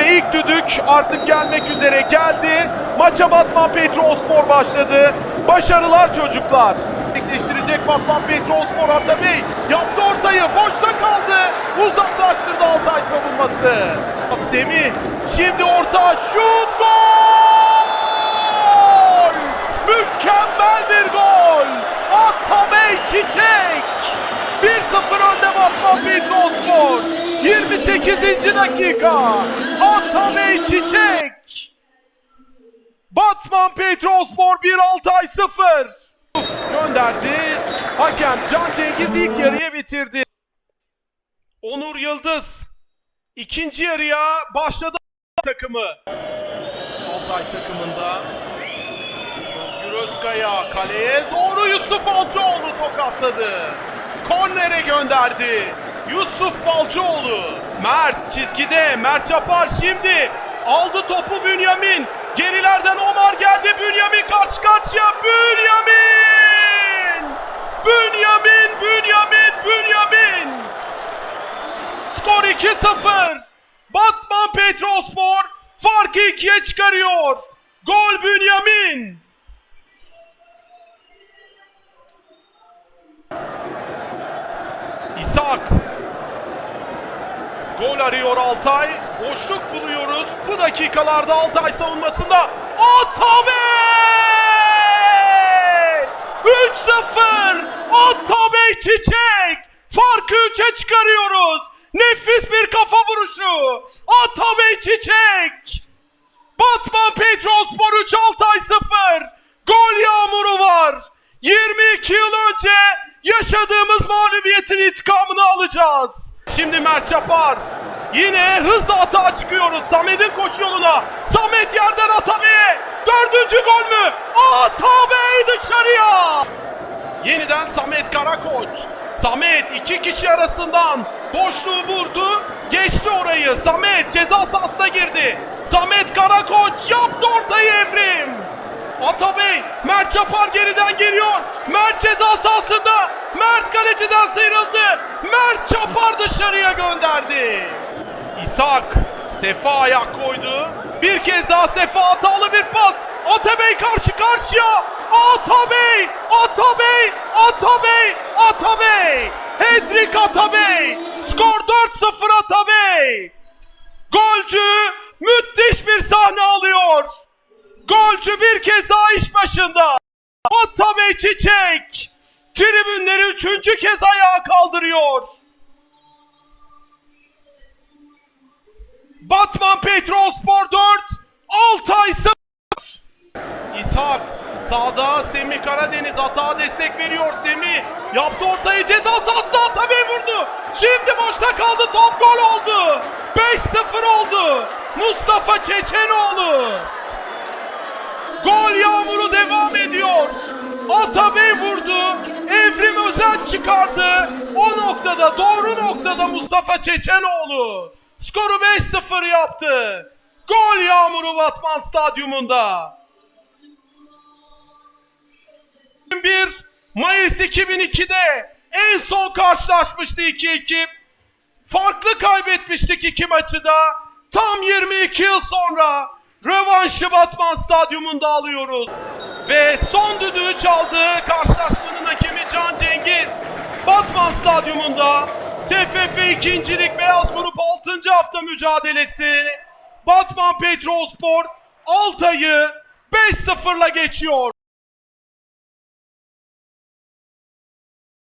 Ve ilk düdük artık gelmek üzere geldi. Maça Batman Petrolspor başladı. Başarılar çocuklar. Gerçekleştirecek Batman Petrolspor Atabey yaptı ortayı boşta kaldı. Uzaklaştırdı Altay savunması. Semih şimdi orta şut gol! Mükemmel bir gol! Atabey Çiçek! 1-0 önde Batman Petrolspor. 28. dakika. Atabey Çiçek. Batman Petrolspor 1 Altay 0. Gönderdi. Hakem Can Cengiz ilk yarıyı bitirdi. Onur Yıldız ikinci yarıya başladı takımı. Altay takımında Özgür Özkaya kaleye doğru Yusuf Balcıoğlu tokatladı. Kornere gönderdi. Yusuf Balcıoğlu. Mert çizgide. Mert Çapar şimdi. Aldı topu Bünyamin. Gerilerden Omar geldi. Bünyamin karşı karşıya. Bünyamin! Bünyamin, Bünyamin, Bünyamin! Skor 2-0. Batman Petrolspor farkı ikiye çıkarıyor. Gol Bünyamin. İshak. Gol arıyor Altay. Boşluk buluyoruz. Bu dakikalarda Altay savunmasında. Atabey! 3-0! Atabey Çiçek! Farkı 3'e çıkarıyoruz. Nefis bir kafa vuruşu. Atabey Çiçek! Batman Petrolspor 3 Altay 0. Gol yağmuru var. 22 yıl önce yaşadığımız mağlubiyetin intikamını alacağız. Şimdi Mert Çapar. Yine hızla atağa çıkıyoruz. Samet'in koşu yoluna. Samet yerden Atabey'e. Dördüncü gol mü? Atabey dışarıya. Yeniden Samet Karakoç. Samet iki kişi arasından boşluğu vurdu. Geçti orayı. Samet ceza sahasına girdi. Samet Karakoç yaptı ortayı Evrim. Atabey, Mert Çapar geriden geliyor. Mert ceza sahasında. Mert kaleciden sıyrıldı. Mert Çapar dışarıya gönderdi. İshak, Sefa ayak koydu. Bir kez daha Sefa hatalı bir pas. Atabey karşı karşıya. Atabey, Atabey, Atabey, Atabey. Hedrik Atabey. Skor 4-0 Atabey. Golcü müthiş bir sahne alıyor. Golcü bir kez daha iş başında. Atabey Çiçek. Tribünleri üçüncü kez ayağa kaldırıyor. Batman Petrolspor 4, Altay 0. İshak sağda Semih Karadeniz atağa destek veriyor Semih. Yaptı ortayı ceza sahasına Atabey vurdu. Şimdi boşta kaldı top gol oldu. 5-0 oldu. Mustafa Çeçenoğlu. Gol yağmuru devam ediyor. Atabey vurdu. Çıkardı. O noktada doğru noktada Mustafa Çeçenoğlu. Skoru 5-0 yaptı. Gol yağmuru Batman Stadyumunda. 1 Mayıs 2002'de en son karşılaşmıştı iki ekip. Farklı kaybetmiştik iki maçı da. Tam 22 yıl sonra rövanşı Batman Stadyumunda alıyoruz. Ve son düdüğü çaldı karşılaşmanın hakemi Can Cengiz. Stadyumunda TFF 2. Lig Beyaz Grup 6. hafta mücadelesi. Batman Petrolspor Altay'ı 5-0'la geçiyor.